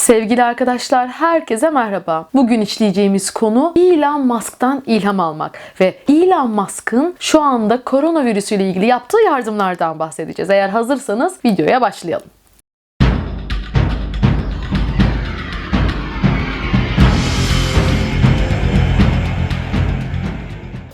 Sevgili arkadaşlar herkese merhaba. Bugün işleyeceğimiz konu Elon Musk'tan ilham almak ve Elon Musk'ın şu anda koronavirüsü ile ilgili yaptığı yardımlardan bahsedeceğiz. Eğer hazırsanız videoya başlayalım.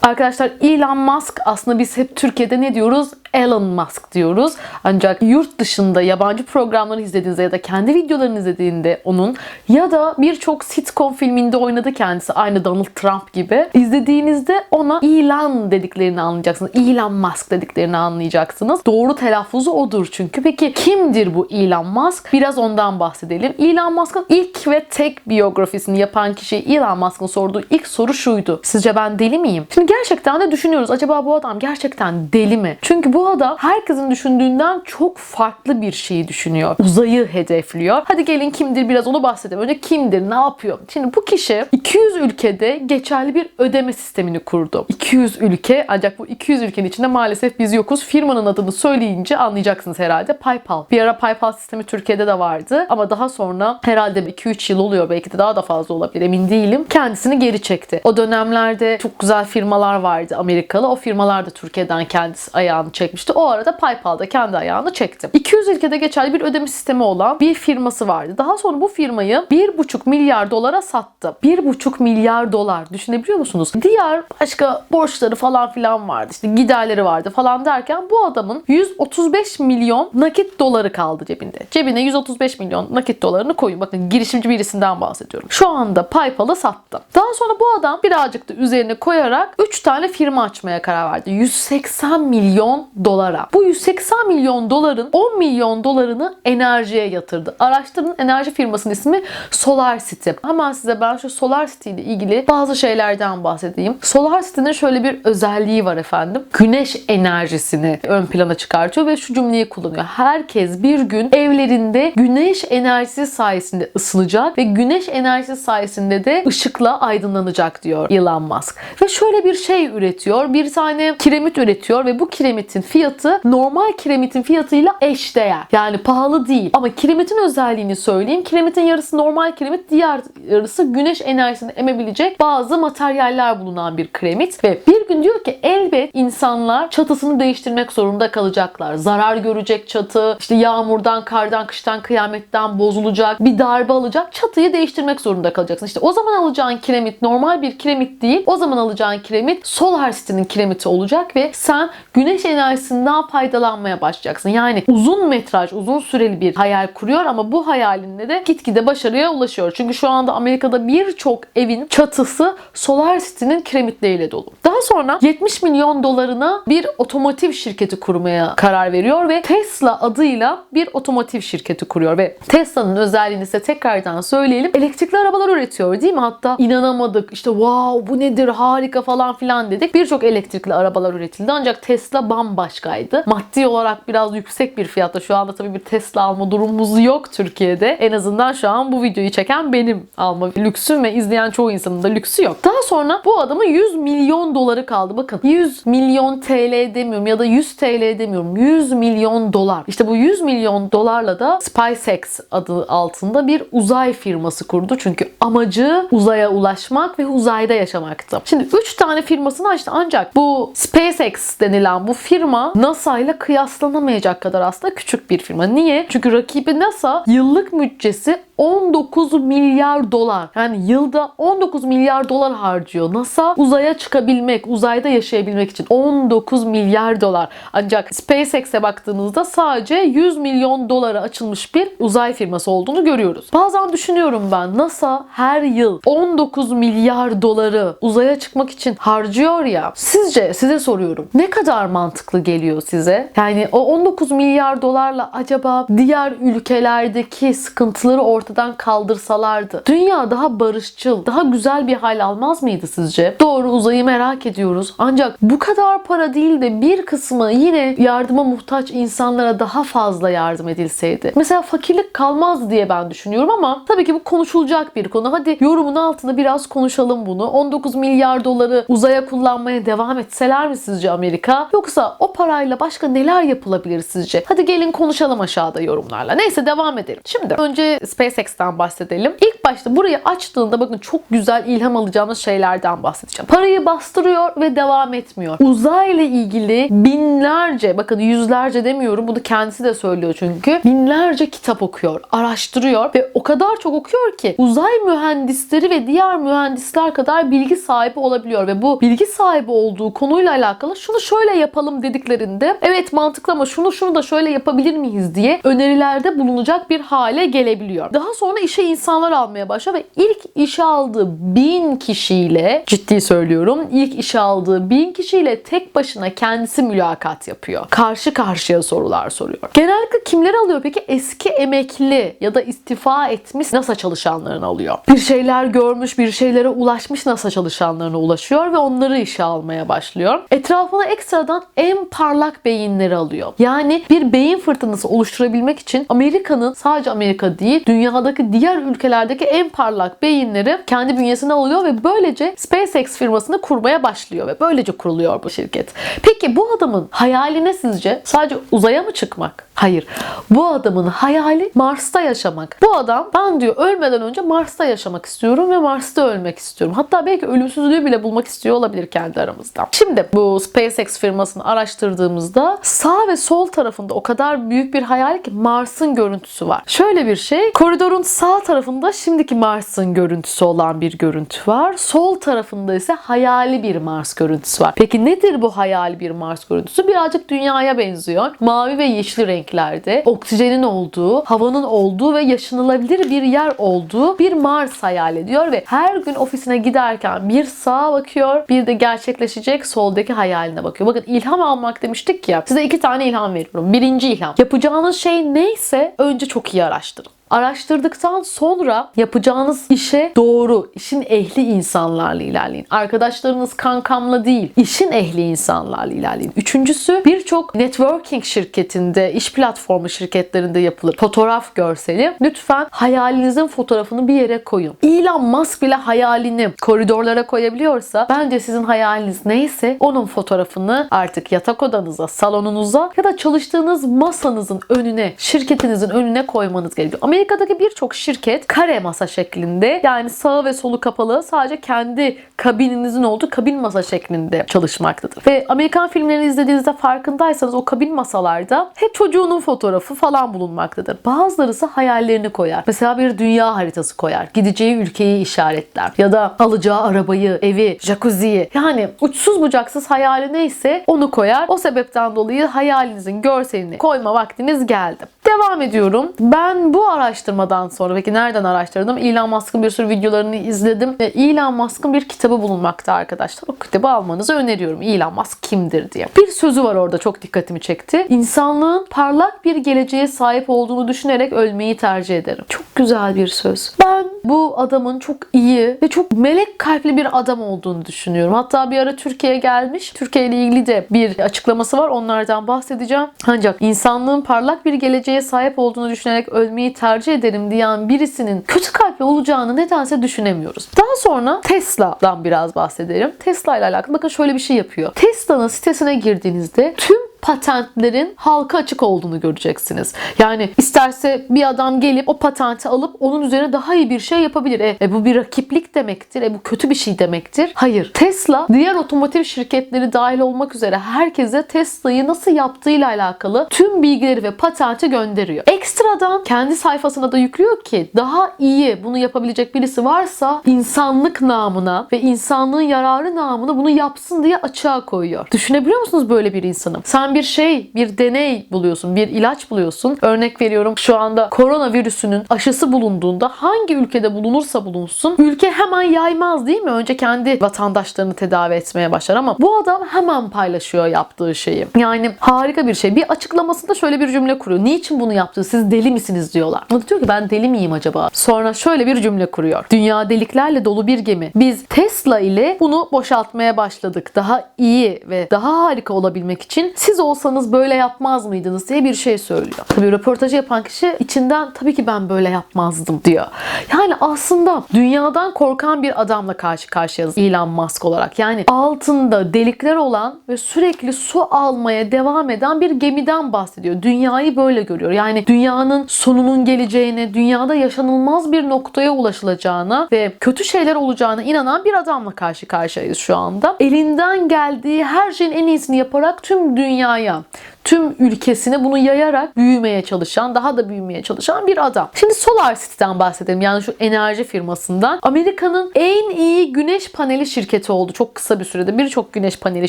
Arkadaşlar Elon Musk aslında biz hep Türkiye'de ne diyoruz? Elon Musk diyoruz. Ancak yurt dışında yabancı programları izlediğinizde ya da kendi videolarını izlediğinde onun ya da birçok sitcom filminde oynadı kendisi aynı Donald Trump gibi. İzlediğinizde ona Elon dediklerini anlayacaksınız. Elon Musk dediklerini anlayacaksınız. Doğru telaffuzu odur çünkü. Peki kimdir bu Elon Musk? Biraz ondan bahsedelim. Elon Musk'ın ilk ve tek biyografisini yapan kişi Elon Musk'ın sorduğu ilk soru şuydu. Sizce ben deli miyim? Şimdi gerçekten de düşünüyoruz. Acaba bu adam gerçekten deli mi? Çünkü bu adam herkesin düşündüğünden çok farklı bir şeyi düşünüyor. Uzayı hedefliyor. Hadi gelin kimdir biraz onu bahsedelim. Önce kimdir? Ne yapıyor? Şimdi bu kişi 200 ülkede geçerli bir ödeme sistemini kurdu. 200 ülke ancak bu 200 ülkenin içinde maalesef biz yokuz. Firmanın adını söyleyince anlayacaksınız herhalde. PayPal. Bir ara PayPal sistemi Türkiye'de de vardı ama daha sonra herhalde 2-3 yıl oluyor belki de daha da fazla olabilir emin değilim. Kendisini geri çekti. O dönemlerde çok güzel firmalar vardı Amerikalı. O firmalar da Türkiye'den kendisi ayağını çekmişti. O arada PayPal'da kendi ayağını çekti. 200 ülkede geçerli bir ödeme sistemi olan bir firması vardı. Daha sonra bu firmayı 1,5 milyar dolara sattı. 1,5 milyar dolar düşünebiliyor musunuz? Diğer başka borçları falan filan vardı. İşte giderleri vardı falan derken bu adamın 135 milyon nakit doları kaldı cebinde. Cebine 135 milyon nakit dolarını koyun. Bakın girişimci birisinden bahsediyorum. Şu anda PayPal'ı sattı. Daha sonra bu adam birazcık da üzerine koyarak 3 tane firma açmaya karar verdi. 180 milyon dolara. Bu 180 milyon doların 10 milyon dolarını enerjiye yatırdı. Araştırın enerji firmasının ismi Solar City. Hemen size ben şu Solar City ile ilgili bazı şeylerden bahsedeyim. Solar City'nin şöyle bir özelliği var efendim. Güneş enerjisini ön plana çıkartıyor ve şu cümleyi kullanıyor. Herkes bir gün evlerinde güneş enerjisi sayesinde ısınacak ve güneş enerjisi sayesinde de ışıkla aydınlanacak diyor Elon Musk. Ve şöyle bir şey üretiyor. Bir tane kiremit üretiyor ve bu kiremitin fiyatı normal kiremitin fiyatıyla eşdeğer. Yani pahalı değil. Ama kiremitin özelliğini söyleyeyim. Kiremitin yarısı normal kiremit, diğer yarısı güneş enerjisini emebilecek bazı materyaller bulunan bir kiremit. Ve bir gün diyor ki elbet insanlar çatısını değiştirmek zorunda kalacaklar. Zarar görecek çatı, işte yağmurdan, kardan, kıştan, kıyametten bozulacak, bir darbe alacak. Çatıyı değiştirmek zorunda kalacaksın. İşte o zaman alacağın kiremit normal bir kiremit değil. O zaman alacağın kiremit Solar City'nin kiremiti olacak ve sen güneş enerjisinden faydalanmaya başlayacaksın. Yani uzun metraj, uzun süreli bir hayal kuruyor ama bu hayalinde de gitgide başarıya ulaşıyor. Çünkü şu anda Amerika'da birçok evin çatısı Solar City'nin kiremitleriyle dolu. Daha sonra 70 milyon dolarına bir otomotiv şirketi kurmaya karar veriyor ve Tesla adıyla bir otomotiv şirketi kuruyor ve Tesla'nın özelliğini size tekrardan söyleyelim. Elektrikli arabalar üretiyor değil mi? Hatta inanamadık. İşte wow bu nedir harika falan filan dedik. Birçok elektrikli arabalar üretildi ancak Tesla bambaşkaydı. Maddi olarak biraz yüksek bir fiyatta. Şu anda tabii bir Tesla alma durumumuz yok Türkiye'de. En azından şu an bu videoyu çeken benim alma lüksüm ve izleyen çoğu insanın da lüksü yok. Daha sonra bu adamın 100 milyon doları kaldı. Bakın 100 milyon TL demiyorum ya da 100 TL demiyorum. 100 milyon dolar. İşte bu 100 milyon dolarla da SpaceX adı altında bir uzay firması kurdu. Çünkü amacı uzaya ulaşmak ve uzayda yaşamaktı. Şimdi 3 tane firmasını açtı ancak bu SpaceX denilen bu firma NASA ile kıyaslanamayacak kadar aslında küçük bir firma. Niye? Çünkü rakibi NASA yıllık bütçesi 19 milyar dolar. Yani yılda 19 milyar dolar harcıyor. NASA uzaya çıkabilmek, uzayda yaşayabilmek için 19 milyar dolar. Ancak SpaceX'e baktığınızda sadece 100 milyon dolara açılmış bir uzay firması olduğunu görüyoruz. Bazen düşünüyorum ben NASA her yıl 19 milyar doları uzaya çıkmak için harcıyor ya. Sizce size soruyorum. Ne kadar mantıklı geliyor size? Yani o 19 milyar dolarla acaba diğer ülkelerdeki sıkıntıları ortadan kaldırsalardı dünya daha barışçıl, daha güzel bir hal almaz mıydı sizce? Doğru uzayı merak ediyoruz. Ancak bu kadar para değil de bir kısmı yine yardıma muhtaç insanlara daha fazla yardım edilseydi. Mesela fakirlik kalmaz diye ben düşünüyorum ama tabii ki bu konuşulacak bir konu. Hadi yorumun altında biraz konuşalım bunu. 19 milyar doları uzaya kullanmaya devam etseler mi sizce Amerika? Yoksa o parayla başka neler yapılabilir sizce? Hadi gelin konuşalım aşağıda yorumlarla. Neyse devam edelim. Şimdi önce SpaceX SpaceX'ten bahsedelim. İlk başta burayı açtığında bakın çok güzel ilham alacağımız şeylerden bahsedeceğim. Parayı bastırıyor ve devam etmiyor. Uzayla ilgili binlerce, bakın yüzlerce demiyorum bunu kendisi de söylüyor çünkü. Binlerce kitap okuyor, araştırıyor ve o kadar çok okuyor ki uzay mühendisleri ve diğer mühendisler kadar bilgi sahibi olabiliyor ve bu bilgi sahibi olduğu konuyla alakalı şunu şöyle yapalım dediklerinde evet mantıklı ama şunu şunu da şöyle yapabilir miyiz diye önerilerde bulunacak bir hale gelebiliyor. Daha sonra işe insanlar almaya başlıyor ve ilk işe aldığı bin kişiyle ciddi söylüyorum ilk işe aldığı bin kişiyle tek başına kendisi mülakat yapıyor. Karşı karşıya sorular soruyor. Genellikle kimleri alıyor peki? Eski emekli ya da istifa etmiş NASA çalışanlarını alıyor. Bir şeyler görmüş, bir şeylere ulaşmış NASA çalışanlarına ulaşıyor ve onları işe almaya başlıyor. Etrafına ekstradan en parlak beyinleri alıyor. Yani bir beyin fırtınası oluşturabilmek için Amerika'nın sadece Amerika değil, dünyadaki diğer ülkelerdeki en parlak beyinleri kendi bünyesine alıyor ve böylece SpaceX firmasını kurmaya başlıyor ve böylece kuruluyor bu şirket. Peki bu adamın hayali ne sizce? Sadece uzaya mı çıkmak? Hayır. Bu adamın hayali Mars'ta yaşamak. Bu adam ben diyor ölmeden önce Mars'ta yaşamak istiyorum ve Mars'ta ölmek istiyorum. Hatta belki ölümsüzlüğü bile bulmak istiyor olabilir kendi aramızda. Şimdi bu SpaceX firmasını araştırdığımızda sağ ve sol tarafında o kadar büyük bir hayal ki Mars'ın görüntüsü var. Şöyle bir şey. Koridorun sağ tarafında şimdiki Mars'ın görüntüsü olan bir görüntü var. Sol tarafında ise hayali bir Mars görüntüsü var. Peki nedir bu hayali bir Mars görüntüsü? Birazcık dünyaya benziyor. Mavi ve yeşil renklerde oksijenin olduğu, havanın olduğu ve yaşanılabilir bir yer olduğu bir Mars hayal ediyor ve her gün ofisine giderken bir sağa bakıyor, bir de gerçekleşecek soldaki hayaline bakıyor. Bakın ilham almak demiştik ya. Size iki tane ilham veriyorum. Birinci ilham. Yapacağınız şey neyse önce çok iyi araştırın. Araştırdıktan sonra yapacağınız işe doğru, işin ehli insanlarla ilerleyin. Arkadaşlarınız kankamla değil, işin ehli insanlarla ilerleyin. Üçüncüsü birçok networking şirketinde, iş platformu şirketlerinde yapılır. Fotoğraf görseli. Lütfen hayalinizin fotoğrafını bir yere koyun. Elon Musk bile hayalini koridorlara koyabiliyorsa bence sizin hayaliniz neyse onun fotoğrafını artık yatak odanıza, salonunuza ya da çalıştığınız masanızın önüne, şirketinizin önüne koymanız gerekiyor. Amerika'daki birçok şirket kare masa şeklinde yani sağı ve solu kapalı sadece kendi kabininizin olduğu kabin masa şeklinde çalışmaktadır. Ve Amerikan filmlerini izlediğinizde farkındaysanız o kabin masalarda hep çocuğunun fotoğrafı falan bulunmaktadır. Bazıları ise hayallerini koyar. Mesela bir dünya haritası koyar. Gideceği ülkeyi işaretler. Ya da alacağı arabayı, evi, jacuzziyi. Yani uçsuz bucaksız hayali neyse onu koyar. O sebepten dolayı hayalinizin görselini koyma vaktiniz geldi. Devam ediyorum. Ben bu araştırmadan sonra peki nereden araştırdım? Elon Musk'ın bir sürü videolarını izledim Elon Musk'ın bir kitabı bulunmakta arkadaşlar. O kitabı almanızı öneriyorum. Elon Musk kimdir diye. Bir sözü var orada çok dikkatimi çekti. İnsanlığın parlak bir geleceğe sahip olduğunu düşünerek ölmeyi tercih ederim. Çok güzel bir söz. Ben bu adamın çok iyi ve çok melek kalpli bir adam olduğunu düşünüyorum. Hatta bir ara Türkiye'ye gelmiş. Türkiye ile ilgili de bir açıklaması var. Onlardan bahsedeceğim. Ancak insanlığın parlak bir geleceğe sahip olduğunu düşünerek ölmeyi tercih ederim diyen birisinin kötü kalpli olacağını nedense düşünemiyoruz. Daha sonra Tesla'dan biraz bahsedelim. Tesla ile alakalı bakın şöyle bir şey yapıyor. Tesla'nın sitesine girdiğinizde tüm patentlerin halka açık olduğunu göreceksiniz. Yani isterse bir adam gelip o patenti alıp onun üzerine daha iyi bir şey yapabilir. E, e bu bir rakiplik demektir. E bu kötü bir şey demektir. Hayır. Tesla diğer otomotiv şirketleri dahil olmak üzere herkese Tesla'yı nasıl yaptığıyla alakalı tüm bilgileri ve patenti gönderiyor. Ekstradan kendi sayfasına da yüklüyor ki daha iyi bunu yapabilecek birisi varsa insanlık namına ve insanlığın yararı namına bunu yapsın diye açığa koyuyor. Düşünebiliyor musunuz böyle bir insanı? Sen bir şey, bir deney buluyorsun, bir ilaç buluyorsun. Örnek veriyorum şu anda koronavirüsünün aşısı bulunduğunda hangi ülkede bulunursa bulunsun ülke hemen yaymaz değil mi? Önce kendi vatandaşlarını tedavi etmeye başlar ama bu adam hemen paylaşıyor yaptığı şeyi. Yani harika bir şey. Bir açıklamasında şöyle bir cümle kuruyor. Niçin bunu yaptı? Siz deli misiniz diyorlar. O da diyor ki ben deli miyim acaba? Sonra şöyle bir cümle kuruyor. Dünya deliklerle dolu bir gemi. Biz Tesla ile bunu boşaltmaya başladık. Daha iyi ve daha harika olabilmek için siz olsanız böyle yapmaz mıydınız diye bir şey söylüyor. Tabii röportajı yapan kişi içinden tabii ki ben böyle yapmazdım diyor. Yani aslında dünyadan korkan bir adamla karşı karşıyayız Elon Musk olarak. Yani altında delikler olan ve sürekli su almaya devam eden bir gemiden bahsediyor. Dünyayı böyle görüyor. Yani dünyanın sonunun geleceğine, dünyada yaşanılmaz bir noktaya ulaşılacağına ve kötü şeyler olacağına inanan bir adamla karşı karşıyayız şu anda. Elinden geldiği her şeyin en iyisini yaparak tüm dünyaya tüm ülkesine bunu yayarak büyümeye çalışan, daha da büyümeye çalışan bir adam. Şimdi Solar City'den bahsedelim. Yani şu enerji firmasından. Amerika'nın en iyi güneş paneli şirketi oldu. Çok kısa bir sürede birçok güneş paneli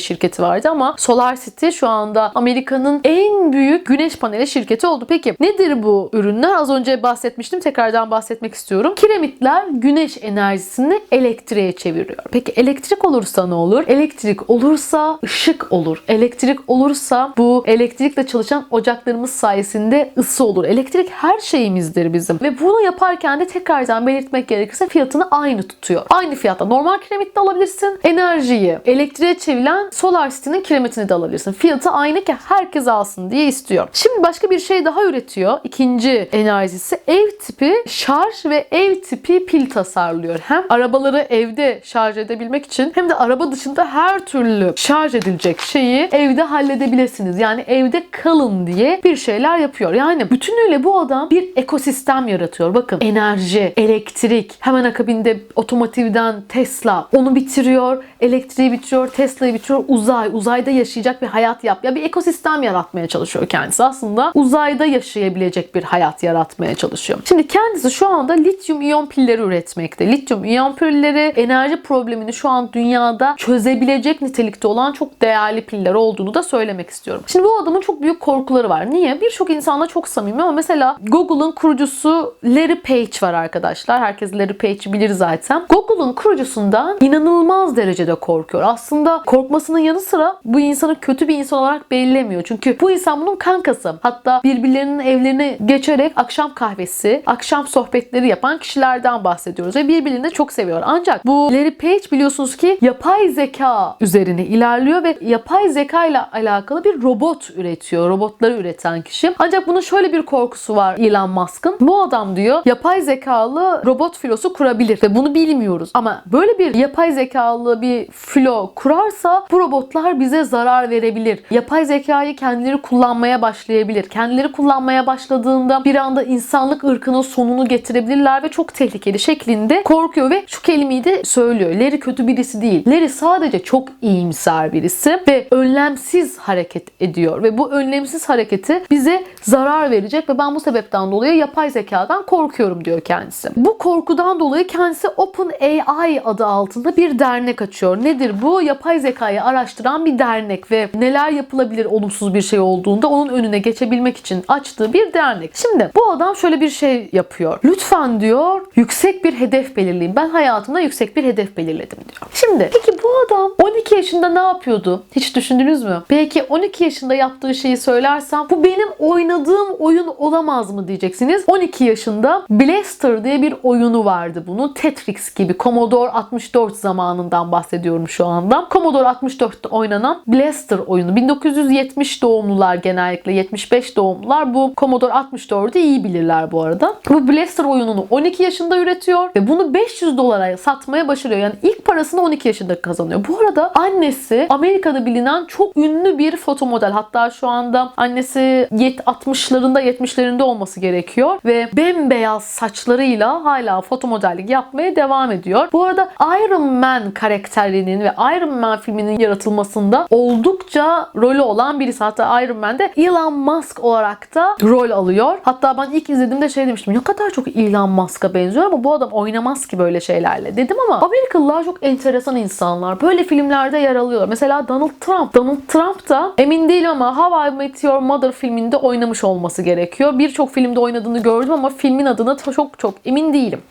şirketi vardı ama Solar City şu anda Amerika'nın en büyük güneş paneli şirketi oldu. Peki nedir bu ürünler? Az önce bahsetmiştim. Tekrardan bahsetmek istiyorum. Kiremitler güneş enerjisini elektriğe çeviriyor. Peki elektrik olursa ne olur? Elektrik olursa ışık olur. Elektrik olursa bu elektrikle çalışan ocaklarımız sayesinde ısı olur. Elektrik her şeyimizdir bizim. Ve bunu yaparken de tekrardan belirtmek gerekirse fiyatını aynı tutuyor. Aynı fiyatta normal kiremitle alabilirsin. Enerjiyi elektriğe çevrilen Solar City'nin kiremitini de alabilirsin. Fiyatı aynı ki herkes alsın diye istiyor. Şimdi başka bir şey daha üretiyor. İkinci enerjisi ev tipi şarj ve ev tipi pil tasarlıyor. Hem arabaları evde şarj edebilmek için hem de araba dışında her türlü şarj edilecek şeyi evde halledebilirsiniz. Yani evde kalın diye bir şeyler yapıyor. Yani bütünüyle bu adam bir ekosistem yaratıyor. Bakın enerji, elektrik, hemen akabinde otomotivden Tesla onu bitiriyor, elektriği bitiriyor, Tesla'yı bitiriyor, uzay, uzayda yaşayacak bir hayat yap. Ya bir ekosistem yaratmaya çalışıyor kendisi. Aslında uzayda yaşayabilecek bir hayat yaratmaya çalışıyor. Şimdi kendisi şu anda lityum iyon pilleri üretmekte. Lityum iyon pilleri enerji problemini şu an dünyada çözebilecek nitelikte olan çok değerli piller olduğunu da söylemek istiyorum. Şimdi bu adamın çok büyük korkuları var. Niye? Birçok insanla çok samimi ama mesela Google'ın kurucusu Larry Page var arkadaşlar. Herkes Larry Page'i bilir zaten. Google'ın kurucusundan inanılmaz derecede korkuyor. Aslında korkmasının yanı sıra bu insanı kötü bir insan olarak belirlemiyor. Çünkü bu insan bunun kankası. Hatta birbirlerinin evlerine geçerek akşam kahvesi, akşam sohbetleri yapan kişilerden bahsediyoruz ve birbirlerini de çok seviyor. Ancak bu Larry Page biliyorsunuz ki yapay zeka üzerine ilerliyor ve yapay zeka ile alakalı bir robot üretiyor. Robotları üreten kişi. Ancak bunun şöyle bir korkusu var Elon Musk'ın. Bu adam diyor yapay zekalı robot filosu kurabilir ve bunu bilmiyoruz. Ama böyle bir yapay zekalı bir filo kurarsa bu robotlar bize zarar verebilir. Yapay zekayı kendileri kullanmaya başlayabilir. Kendileri kullanmaya başladığında bir anda insanlık ırkının sonunu getirebilirler ve çok tehlikeli şeklinde korkuyor ve şu kelimeyi de söylüyor. Larry kötü birisi değil. Larry sadece çok iyimser birisi ve önlemsiz hareket ediyor ve bu önlemsiz hareketi bize zarar verecek ve ben bu sebepten dolayı yapay zekadan korkuyorum diyor kendisi. Bu korkudan dolayı kendisi Open AI adı altında bir dernek açıyor. Nedir bu? Yapay zekayı araştıran bir dernek ve neler yapılabilir olumsuz bir şey olduğunda onun önüne geçebilmek için açtığı bir dernek. Şimdi bu adam şöyle bir şey yapıyor. Lütfen diyor yüksek bir hedef belirleyin. Ben hayatımda yüksek bir hedef belirledim diyor. Şimdi peki bu adam 12 yaşında ne yapıyordu? Hiç düşündünüz mü? Belki 12 yaşında yaptığı şeyi söylersem bu benim oynadığım oyun olamaz mı diyeceksiniz. 12 yaşında Blaster diye bir oyunu vardı bunun. Tetris gibi Commodore 64 zamanından bahsediyorum şu anda. Commodore 64'te oynanan Blaster oyunu. 1970 doğumlular genellikle 75 doğumlular bu Commodore 64'ü iyi bilirler bu arada. Bu Blaster oyununu 12 yaşında üretiyor ve bunu 500 dolara satmaya başarıyor. Yani ilk parasını 12 yaşında kazanıyor. Bu arada annesi Amerika'da bilinen çok ünlü bir foto model. Hatta şu anda annesi 60'larında 70'lerinde olması gerekiyor ve bembeyaz saçlarıyla hala foto modellik yapmaya devam ediyor. Bu arada Iron Man karakterinin ve Iron Man filminin yaratılmasında oldukça rolü olan birisi. Hatta Iron Man'de Elon Musk olarak da rol alıyor. Hatta ben ilk izlediğimde şey demiştim. Ne kadar çok Elon Musk'a benziyor ama bu adam oynamaz ki böyle şeylerle dedim ama Amerikalılar çok enteresan insanlar. Böyle filmlerde yer alıyorlar. Mesela Donald Trump. Donald Trump da emin değilim ama How I Met Your Mother filminde oynamış olması gerekiyor. Birçok filmde oynadığını gördüm ama filmin adına çok çok emin değilim.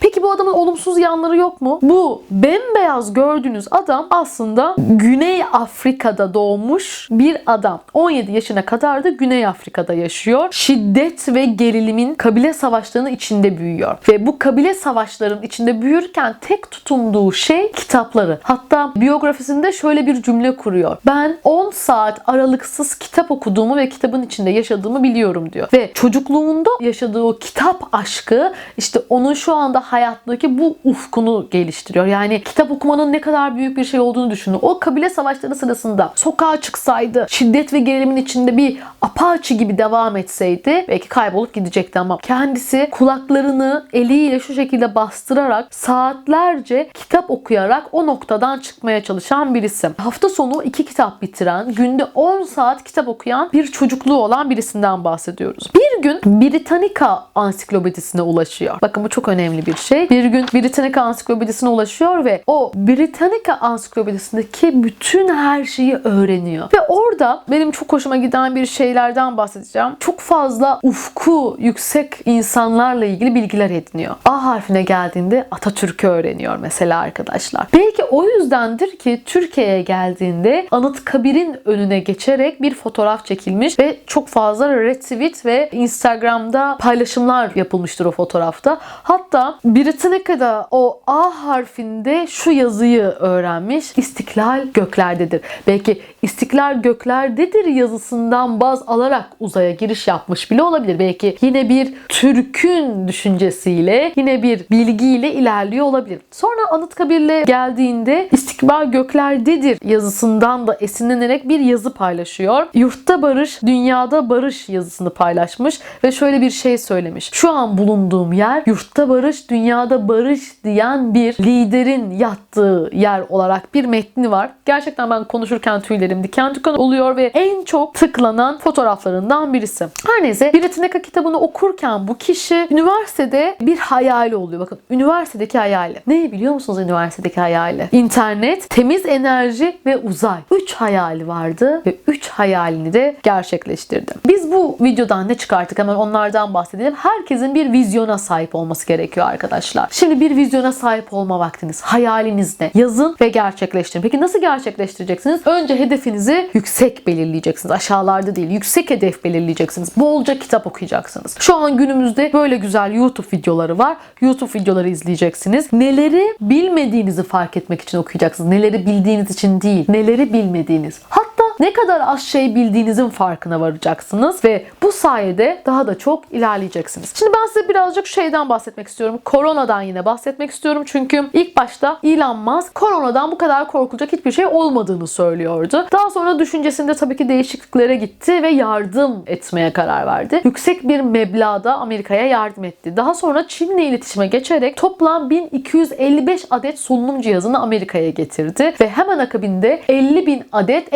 Peki bu adamın olumsuz yanları yok mu? Bu bembeyaz gördüğünüz adam aslında Güney Afrika'da doğmuş bir adam. 17 yaşına kadar da Güney Afrika'da yaşıyor. Şiddet ve gerilimin kabile savaşlarının içinde büyüyor. Ve bu kabile savaşlarının içinde büyürken tek tutunduğu şey kitapları. Hatta biyografisinde şöyle bir cümle kuruyor. Ben 10 saat aralıksız kitap okuduğumu ve kitabın içinde yaşadığımı biliyorum diyor. Ve çocukluğunda yaşadığı o kitap aşkı işte onun şu anda hayattaki bu ufkunu geliştiriyor. Yani kitap okumanın ne kadar büyük bir şey olduğunu düşünün. O kabile savaşları sırasında sokağa çıksaydı, şiddet ve gerilimin içinde bir apaçı gibi devam etseydi belki kaybolup gidecekti ama kendisi kulaklarını eliyle şu şekilde bastırarak saatlerce kitap okuyarak o noktadan çıkmaya çalışan birisi. Hafta sonu iki kitap bitiren, günde 10 saat kitap okuyan bir çocukluğu olan birisinden bahsediyoruz. Bir gün Britannica ansiklopedisine ulaşıyor. Bakın bu çok önemli bir şey. Bir gün Britannica ansiklopedisine ulaşıyor ve o Britannica ansiklopedisindeki bütün her şeyi öğreniyor. Ve orada benim çok hoşuma giden bir şeylerden bahsedeceğim. Çok fazla ufku yüksek insanlarla ilgili bilgiler ediniyor. A harfine geldiğinde Atatürk'ü öğreniyor mesela arkadaşlar. Belki o yüzdendir ki Türkiye'ye geldiğinde Anıtkabir'in önüne geçerek bir fotoğraf çekilmiş ve çok fazla retweet ve Instagram'da paylaşımlar yapılmıştır o fotoğrafta. Hatta Britannica'da o A harfinde şu yazıyı öğrenmiş. İstiklal göklerdedir. Belki İstiklal göklerdedir yazısından baz alarak uzaya giriş yapmış bile olabilir. Belki yine bir Türk'ün düşüncesiyle, yine bir bilgiyle ilerliyor olabilir. Sonra Anıtkabir'le geldiğinde İstiklal göklerdedir yazısından da esinlenerek bir yazı paylaşıyor. Yurtta barış, dünyada barış yazısını paylaşmış ve şöyle bir şey söylemiş. Şu an bulunduğum yer yurtta barış, dünyada barış diyen bir liderin yattığı yer olarak bir metni var. Gerçekten ben konuşurken tüylerim diken diken oluyor ve en çok tıklanan fotoğraflarından birisi. Her neyse Britannica kitabını okurken bu kişi üniversitede bir hayali oluyor. Bakın üniversitedeki hayali. Ne biliyor musunuz üniversitedeki hayali? İnternet, temiz enerji ve uzay. Üç hayali vardı ve üç hayalini de gerçekleştirdi. Biz bu videodan ne çıkarttık hemen onlardan bahsedelim. Herkesin bir vizyona sahip olması gerekiyor arkadaşlar. Şimdi bir vizyona sahip olma vaktiniz. Hayaliniz ne? Yazın ve gerçekleştirin. Peki nasıl gerçekleştireceksiniz? Önce hedefinizi yüksek belirleyeceksiniz. Aşağılarda değil. Yüksek hedef belirleyeceksiniz. Bolca kitap okuyacaksınız. Şu an günümüzde böyle güzel YouTube videoları var. YouTube videoları izleyeceksiniz. Neleri bilmediğinizi fark etmek için okuyacaksınız. Neleri bildiğiniz için değil. Neleri bilmediğiniz. Hatta ne kadar az şey bildiğinizin farkına varacaksınız ve bu sayede daha da çok ilerleyeceksiniz. Şimdi ben size birazcık şeyden bahsetmek istiyorum. Koronadan yine bahsetmek istiyorum. Çünkü ilk başta Elon Musk koronadan bu kadar korkulacak hiçbir şey olmadığını söylüyordu. Daha sonra düşüncesinde tabii ki değişikliklere gitti ve yardım etmeye karar verdi. Yüksek bir meblağda Amerika'ya yardım etti. Daha sonra Çin'le iletişime geçerek toplam 1255 adet solunum cihazını Amerika'ya getirdi ve hemen akabinde 50 bin adet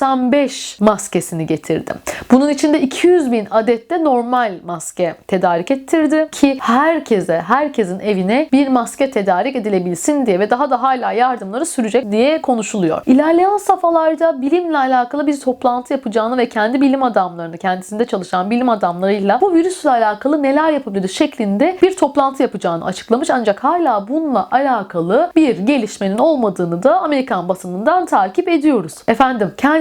N95 maskesini getirdi. Bunun içinde 200 bin adet de normal maske tedarik ettirdi ki herkese, herkesin evine bir maske tedarik edilebilsin diye ve daha da hala yardımları sürecek diye konuşuluyor. İlerleyen safhalarda bilimle alakalı bir toplantı yapacağını ve kendi bilim adamlarını, kendisinde çalışan bilim adamlarıyla bu virüsle alakalı neler yapabiliriz şeklinde bir toplantı yapacağını açıklamış. Ancak hala bununla alakalı bir gelişmenin olmadığını da Amerikan basınından takip ediyoruz. Efendim